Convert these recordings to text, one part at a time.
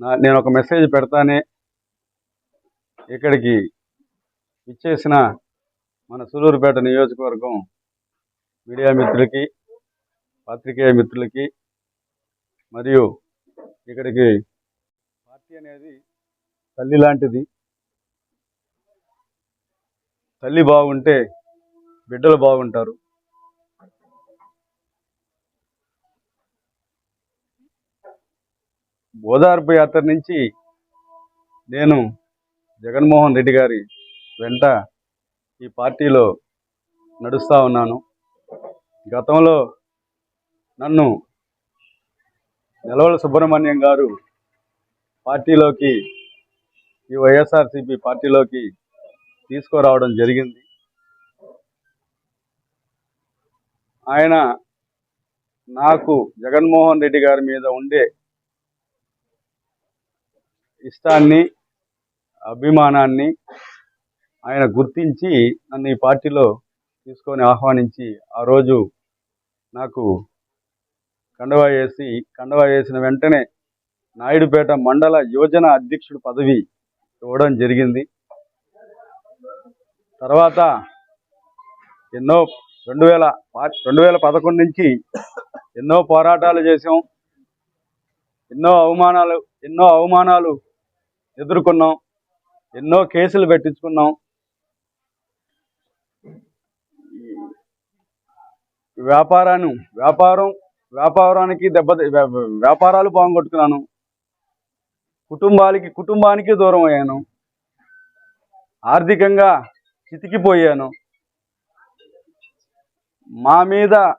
నా నేను ఒక మెసేజ్ పెడతానే ఇక్కడికి ఇచ్చేసిన మన సూలూరుపేట నియోజకవర్గం మీడియా మిత్రులకి పాత్రికేయ మిత్రులకి మరియు ఇక్కడికి పార్టీ అనేది తల్లి లాంటిది. తల్లి బాగుంటే బిడ్డలు బాగుంటారు ఓదార్పు యాత్ర నుంచి నేను జగన్మోహన్ రెడ్డి గారి వెంట ఈ పార్టీలో నడుస్తూ ఉన్నాను. గతంలో నన్ను నెలవల సుబ్రహ్మణ్యం గారు పార్టీలోకి ఈ వైఎస్ఆర్సీపీ పార్టీలోకి తీసుకురావడం జరిగింది. ఆయన నాకు జగన్మోహన్ రెడ్డి గారి మీద ఉండే ఇష్టాన్ని అభిమానాన్ని ఆయన గుర్తించి నన్ను ఈ పార్టీలో తీసుకొని ఆహ్వానించి ఆ రోజు నాకు కండవా వేసి కండవా వేసిన వెంటనే నాయుడుపేట మండల యోజన అధ్యక్షుడు పదవి ఇవ్వడం జరిగింది. తర్వాత ఎన్నో రెండు వేల రెండు వేల పదకొండు నుంచి ఎన్నో పోరాటాలు చేసాం ఎన్నో అవమానాలు ఎన్నో అవమానాలు ఎదుర్కొన్నాం. ఎన్నో కేసులు పెట్టించుకున్నాం. వ్యాపారాన్ని వ్యాపారం వ్యాపారానికి దెబ్బ వ్యా- వ్యాపారాలు బాగుకొట్టుకున్నాను కుటుంబాలకి కుటుంబానికి దూరం అయ్యాను. ఆర్థికంగా చితికిపోయాను. మా మీద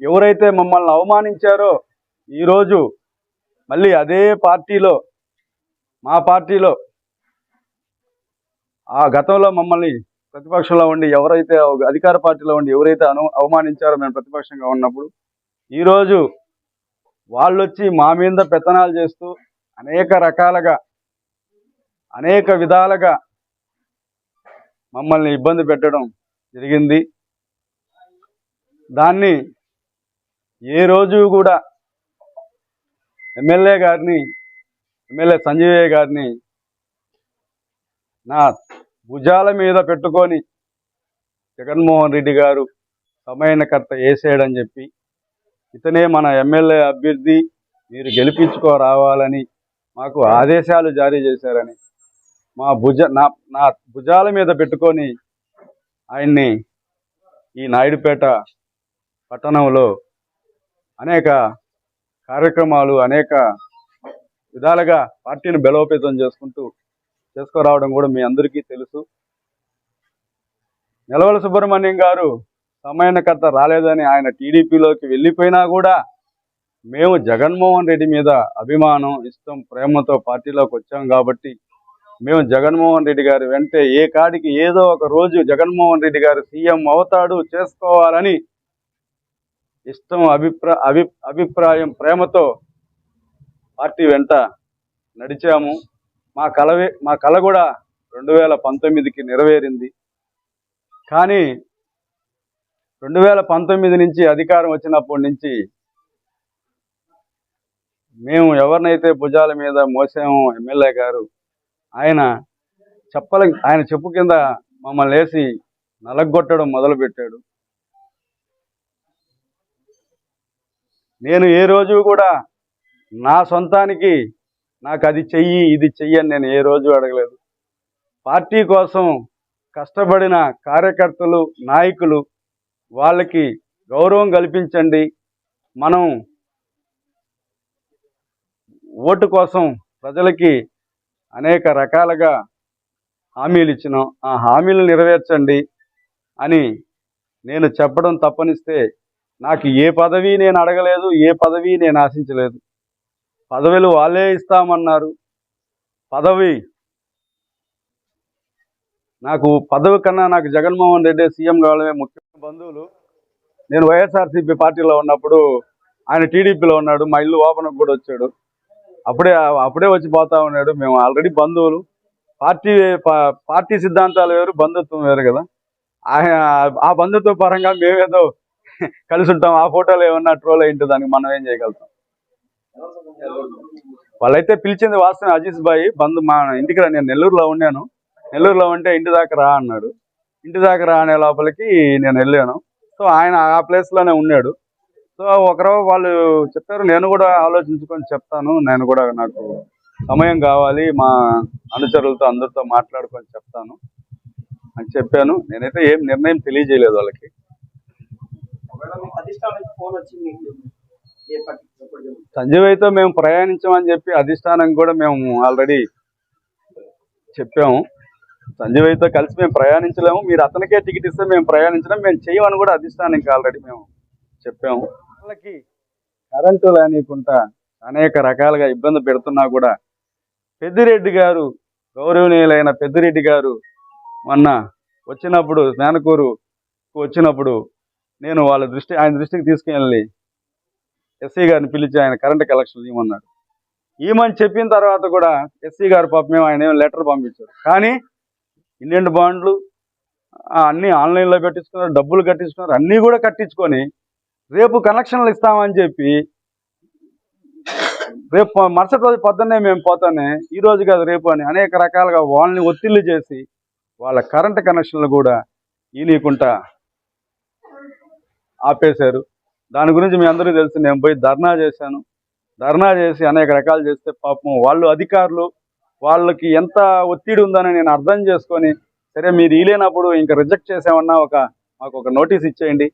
ఎవరైతే మమ్మల్ని అవమానించారో ఈరోజు మళ్ళీ అదే పార్టీలో మా పార్టీలో ఆ గతంలో మమ్మల్ని ప్రతిపక్షంలో ఉండి ఎవరైతే అధికార పార్టీలో ఉండి ఎవరైతే అను అవమానించారో మేము ప్రతిపక్షంగా ఉన్నప్పుడు ఈరోజు వాళ్ళు వచ్చి మా మీద పెత్తనాలు చేస్తూ అనేక రకాలుగా అనేక విధాలుగా మమ్మల్ని ఇబ్బంది పెట్టడం జరిగింది. దాన్ని ఏ రోజు కూడా ఎమ్మెల్యే గారిని ఎమ్మెల్యే సంజయ్ గారిని నా భుజాల మీద పెట్టుకొని జగన్మోహన్ రెడ్డి గారు సమయనకర్త వేసేయడని చెప్పి ఇతనే మన ఎమ్మెల్యే అభ్యర్థి మీరు గెలిపించుకో రావాలని మాకు ఆదేశాలు జారీ చేశారని మా భుజ నా నా భుజాల మీద పెట్టుకొని ఆయన్ని ఈ నాయుడుపేట పట్టణంలో అనేక కార్యక్రమాలు అనేక విధాలుగా పార్టీని బలోపేతం చేసుకుంటూ చేసుకురావడం కూడా మీ అందరికీ తెలుసు. నిలవల సుబ్రహ్మణ్యం గారు సమయకర్త రాలేదని ఆయన టీడీపీలోకి వెళ్ళిపోయినా కూడా మేము జగన్మోహన్ రెడ్డి మీద అభిమానం ఇష్టం ప్రేమతో పార్టీలోకి వచ్చాం కాబట్టి మేము జగన్మోహన్ రెడ్డి గారి వెంటే ఏ కాడికి ఏదో ఒక రోజు జగన్మోహన్ రెడ్డి గారు సీఎం అవుతాడు చేసుకోవాలని ఇష్టం అభిప్రా అభి అభిప్రాయం ప్రేమతో పార్టీ వెంట నడిచాము. మా కలవే మా కళ కూడా రెండు వేల పంతొమ్మిదికి నెరవేరింది. కానీ రెండు వేల పంతొమ్మిది నుంచి అధికారం వచ్చినప్పటి నుంచి మేము ఎవరినైతే భుజాల మీద మోసాము ఎమ్మెల్యే గారు ఆయన చెప్పల ఆయన చెప్పు కింద మమ్మల్ని వేసి నలగొట్టడం మొదలుపెట్టాడు. నేను ఏ రోజు కూడా నా సొంతానికి నాకు అది చెయ్యి ఇది చెయ్యి అని నేను ఏ రోజు అడగలేదు. పార్టీ కోసం కష్టపడిన కార్యకర్తలు నాయకులు వాళ్ళకి గౌరవం కల్పించండి. మనం ఓటు కోసం ప్రజలకి అనేక రకాలుగా హామీలు ఇచ్చినాం. ఆ హామీలు నెరవేర్చండి అని నేను చెప్పడం తప్పనిస్తే నాకు ఏ పదవి నేను అడగలేదు ఏ పదవి నేను ఆశించలేదు. పదవులు వాళ్ళే ఇస్తామన్నారు. పదవి నాకు పదవి కన్నా నాకు జగన్మోహన్ రెడ్డి సీఎం కావడమే ముఖ్యమైన బంధువులు. నేను వైఎస్ఆర్సీపీ పార్టీలో ఉన్నప్పుడు ఆయన టీడీపీలో ఉన్నాడు మా ఇల్లు ఓపెన్కి కూడా వచ్చాడు. అప్పుడే అప్పుడే వచ్చి పోతా ఉన్నాడు. మేము ఆల్రెడీ బంధువులు. పార్టీ పార్టీ సిద్ధాంతాలు వేరు బంధుత్వం వేరు కదా. ఆయన ఆ బంధుత్వ పరంగా మేమేదో కలిసి ఉంటాం ఆ ఫోటోలు ఏమన్నా ట్రోల్ అయింటే దానికి మనం ఏం చేయగలుగుతాం? వాళ్ళైతే పిలిచింది వాస్తవం అజీజ్ బాయ్ బంధు మా ఇంటికి రా నేను నెల్లూరులో ఉన్నాను. నెల్లూరులో ఉంటే ఇంటి దాకా రా అన్నాడు. ఇంటి దాకా రా అనే లోపలికి నేను వెళ్ళాను. సో ఆయన ఆ ప్లేస్లోనే లోనే ఉన్నాడు. సో ఒకరో వాళ్ళు చెప్పారు నేను కూడా ఆలోచించుకొని చెప్తాను. నేను కూడా నాకు సమయం కావాలి. మా అనుచరులతో అందరితో మాట్లాడుకొని చెప్తాను. అని చెప్పాను. నేనైతే ఏం నిర్ణయం తెలియజేయలేదు వాళ్ళకి. అయితే మేము ప్రయాణించమని చెప్పి అధిష్టానం కూడా మేము ఆల్రెడీ చెప్పాము. సంజయ్ అయితే కలిసి మేము ప్రయాణించలేము. మీరు అతనికే టికెట్ ఇస్తే మేము ప్రయాణించడం మేము చేయమని కూడా అధిష్టానానికి ఆల్రెడీ మేము చెప్పాము. వాళ్ళకి కరెంటు లేనికుండా అనేక రకాలుగా ఇబ్బంది పెడుతున్నా కూడా పెద్దిరెడ్డి గారు గౌరవనీయులైన పెద్దిరెడ్డి గారు మొన్న వచ్చినప్పుడు స్నానకూరు వచ్చినప్పుడు నేను వాళ్ళ దృష్టి ఆయన దృష్టికి తీసుకెళ్ళి ఎస్సీ గారిని పిలిచి ఆయన కరెంట్ కలెక్షన్ ఇవ్వమన్నాడు. ఈమని చెప్పిన తర్వాత కూడా ఎస్సీ గారు పాప మేము ఆయన ఏమో లెటర్ పంపించారు. కానీ ఇండియన్ బాండ్లు అన్నీ ఆన్లైన్లో పెట్టించుకున్నారు డబ్బులు కట్టించుకున్నారు అన్నీ కూడా కట్టించుకొని రేపు కనెక్షన్లు ఇస్తామని చెప్పి రేపు మరుసటి రోజు పొద్దున్నే మేము పోతానే ఈ రోజు కాదు రేపు అని అనేక రకాలుగా వాళ్ళని ఒత్తిళ్ళు చేసి వాళ్ళ కరెంట్ కనెక్షన్లు కూడా ఈనీయకుండా ఆపేశారు. దాని గురించి మీ అందరికీ తెలుసు నేను పోయి ధర్నా చేశాను. ధర్నా చేసి అనేక రకాలు చేస్తే పాపం వాళ్ళు అధికారులు వాళ్ళకి ఎంత ఒత్తిడి ఉందని నేను అర్థం చేసుకొని సరే మీరు వీలైనప్పుడు ఇంకా రిజెక్ట్ చేసామన్నా ఒక మాకు ఒక నోటీస్ ఇచ్చేయండి.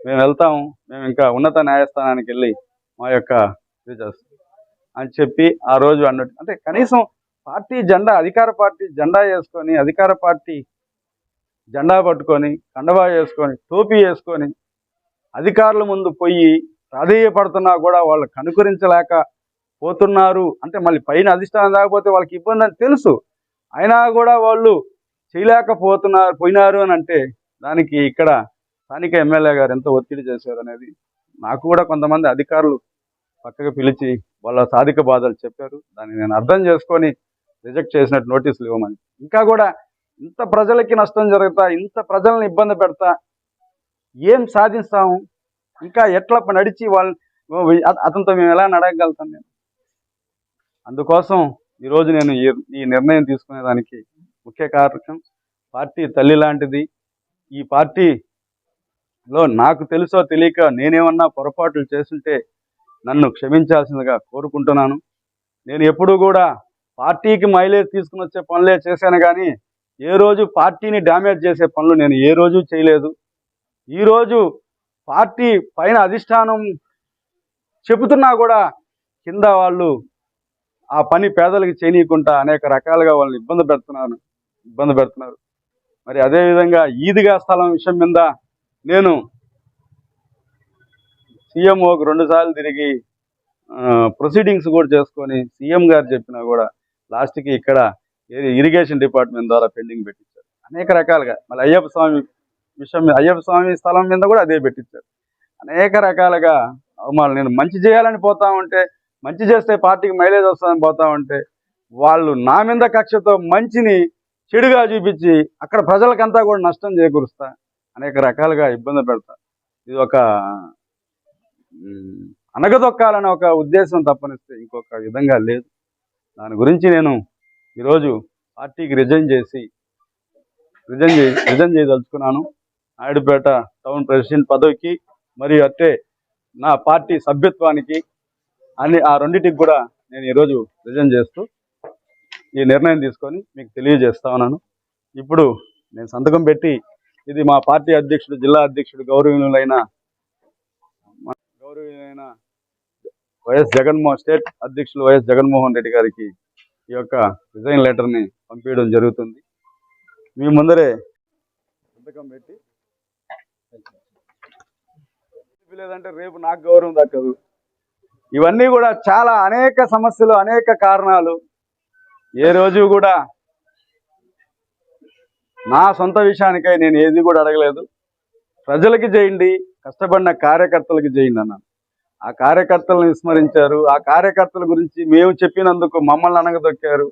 మేము వెళ్తాము మేము ఇంకా ఉన్నత న్యాయస్థానానికి వెళ్ళి మా యొక్క ఇది చేస్తాం అని చెప్పి ఆ రోజు అన్నట్టు. అంటే కనీసం పార్టీ జెండా అధికార పార్టీ జెండా వేసుకొని అధికార పార్టీ జెండా పట్టుకొని కండవా వేసుకొని టోపీ వేసుకొని అధికారుల ముందు పోయి ప్రాధేయపడుతున్నా కూడా వాళ్ళు కనుకరించలేక పోతున్నారు. అంటే మళ్ళీ పైన అధిష్టానం రాకపోతే వాళ్ళకి ఇబ్బంది అని తెలుసు. అయినా కూడా వాళ్ళు చేయలేకపోతున్నారు పోయినారు అని అంటే దానికి ఇక్కడ స్థానిక ఎమ్మెల్యే గారు ఎంత ఒత్తిడి చేశారు అనేది నాకు కూడా కొంతమంది అధికారులు పక్కకు పిలిచి వాళ్ళ సాధిక బాధలు చెప్పారు. దాన్ని నేను అర్థం చేసుకొని రిజెక్ట్ చేసినట్టు నోటీసులు ఇవ్వమని. ఇంకా కూడా ఇంత ప్రజలకి నష్టం జరుగుతా ఇంత ప్రజల్ని ఇబ్బంది పెడతా ఏం సాధిస్తాము? ఇంకా ఎట్లా నడిచి వాళ్ళని అతనితో మేము ఎలా నడగలుగుతాం నేను అందుకోసం ఈరోజు నేను ఈ ఈ నిర్ణయం తీసుకునేదానికి ముఖ్య కారణం పార్టీ తల్లి లాంటిది. ఈ పార్టీలో నాకు తెలుసో తెలియక నేనేమన్నా పొరపాట్లు చేస్తుంటే నన్ను క్షమించాల్సిందిగా కోరుకుంటున్నాను. నేను ఎప్పుడూ కూడా పార్టీకి మైలేజ్ తీసుకుని వచ్చే పనులే చేశాను కానీ ఏ రోజు పార్టీని డ్యామేజ్ చేసే పనులు నేను ఏ రోజు చేయలేదు. ఈరోజు పార్టీ పైన అధిష్టానం చెబుతున్నా కూడా కింద వాళ్ళు ఆ పని పేదలకు చేయనీయకుండా అనేక రకాలుగా వాళ్ళని ఇబ్బంది పెడుతున్నారు ఇబ్బంది పెడుతున్నారు. మరి అదేవిధంగా ఈదిగా స్థలం విషయం మీద నేను సీఎంఓకి రెండుసార్లు తిరిగి ప్రొసీడింగ్స్ కూడా చేసుకొని సీఎం గారు చెప్పినా కూడా లాస్ట్కి ఇక్కడ ఇరిగేషన్ డిపార్ట్మెంట్ ద్వారా పెండింగ్ పెట్టించారు. అనేక రకాలుగా. మళ్ళీ అయ్యప్ప స్వామి విషయం మీద అయ్యప్ప స్వామి స్థలం మీద కూడా అదే పెట్టించారు. అనేక రకాలుగా అవమానాలు నేను మంచి చేయాలని పోతా ఉంటే మంచి చేస్తే పార్టీకి మైలేజ్ వస్తుందని పోతా ఉంటే వాళ్ళు నా మీద కక్షతో మంచిని చెడుగా చూపించి అక్కడ ప్రజలకంతా కూడా నష్టం చేకూరుస్తా అనేక రకాలుగా ఇబ్బంది పెడతా. ఇది ఒక అనగదొక్కాలనే ఒక ఉద్దేశం తప్పనిస్తే ఇంకొక విధంగా లేదు. దాని గురించి నేను ఈరోజు పార్టీకి రిజైన్ చేసి రిజైన్ చే రిజైన్ చేయదలుచుకున్నాను. నాయుడుపేట టౌన్ ప్రెసిడెంట్ పదవికి మరియు అట్టే నా పార్టీ సభ్యత్వానికి అన్ని ఆ రెండింటికి కూడా నేను ఈరోజు ప్రజెంట్ చేస్తూ ఈ నిర్ణయం తీసుకొని మీకు తెలియజేస్తా ఉన్నాను. ఇప్పుడు నేను సంతకం పెట్టి ఇది మా పార్టీ అధ్యక్షుడు జిల్లా అధ్యక్షుడు గౌరవనీయులైన మన గౌరవనీయులైన వైఎస్ జగన్మోహన్ స్టేట్ అధ్యక్షులు వైఎస్ జగన్మోహన్ రెడ్డి గారికి ఈ యొక్క రిజైన్ లెటర్ని పంపించడం జరుగుతుంది. మీ ముందరే సంతకం పెట్టి లేదంటే రేపు నాకు గౌరవం దక్కదు. ఇవన్నీ కూడా చాలా అనేక సమస్యలు అనేక కారణాలు. ఏ రోజు కూడా నా సొంత విషయానికై నేను ఏది కూడా అడగలేదు. ప్రజలకి చేయండి కష్టపడిన కార్యకర్తలకి చేయండి అన్నాను. ఆ కార్యకర్తలను విస్మరించారు. ఆ కార్యకర్తల గురించి మేము చెప్పినందుకు మమ్మల్ని అనగదొక్కారు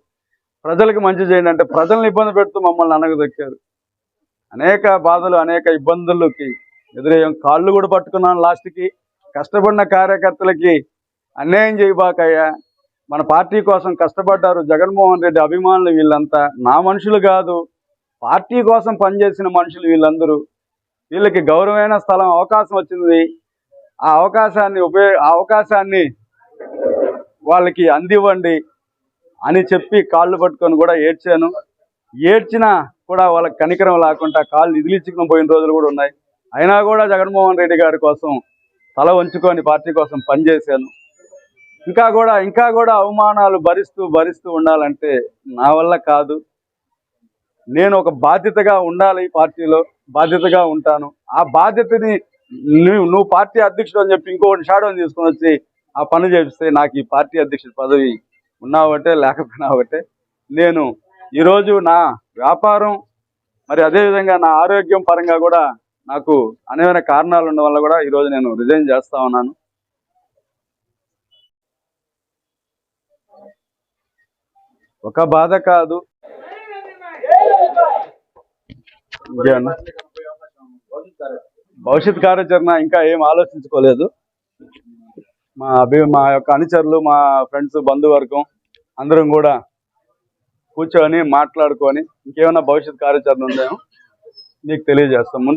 ప్రజలకు మంచి చేయండి అంటే ప్రజల్ని ఇబ్బంది పెడుతూ మమ్మల్ని అనగదొక్కారు అనేక బాధలు అనేక ఇబ్బందులకి ఎదురయ్యాం. కాళ్ళు కూడా పట్టుకున్నాను లాస్ట్కి. కష్టపడిన కార్యకర్తలకి అన్యాయం చేయబాకయ్యా. మన పార్టీ కోసం కష్టపడ్డారు జగన్మోహన్ రెడ్డి అభిమానులు వీళ్ళంతా. నా మనుషులు కాదు పార్టీ కోసం పనిచేసిన మనుషులు వీళ్ళందరూ. వీళ్ళకి గౌరవమైన స్థలం అవకాశం వచ్చింది. ఆ అవకాశాన్ని ఉపయోగ అవకాశాన్ని వాళ్ళకి అందివ్వండి అని చెప్పి కాళ్ళు పట్టుకొని కూడా ఏడ్చాను. ఏడ్చినా కూడా వాళ్ళకి కనికరం లేకుండా కాళ్ళు నిధులిచ్చుకుని పోయిన రోజులు కూడా ఉన్నాయి. అయినా కూడా జగన్మోహన్ రెడ్డి గారి కోసం తల వంచుకొని పార్టీ కోసం పనిచేశాను. ఇంకా కూడా ఇంకా కూడా అవమానాలు భరిస్తూ భరిస్తూ ఉండాలంటే నా వల్ల కాదు. నేను ఒక బాధ్యతగా ఉండాలి ఈ పార్టీలో బాధ్యతగా ఉంటాను. ఆ బాధ్యతని నువ్వు నువ్వు పార్టీ అధ్యక్షుడు అని చెప్పి ఇంకొకటి షాడోని తీసుకొని వచ్చి ఆ పని చేపిస్తే నాకు ఈ పార్టీ అధ్యక్షుడి పదవి ఉన్నా ఒకటే లేకపోయినా ఒకటే నేను ఈరోజు నా వ్యాపారం మరి అదేవిధంగా నా ఆరోగ్యం పరంగా కూడా నాకు అనేవైన కారణాలు ఉండడం వల్ల కూడా ఈరోజు నేను రిజైన్ చేస్తా ఉన్నాను. ఒక బాధ కాదు. భవిష్యత్ కార్యాచరణ ఇంకా ఏం ఆలోచించుకోలేదు. మా అభి మా యొక్క అనుచరులు మా ఫ్రెండ్స్ బంధువర్గం అందరం కూడా కూర్చొని మాట్లాడుకొని ఇంకేమైనా భవిష్యత్ కార్యాచరణ ఉందేమో మీకు తెలియజేస్తాం. ముందు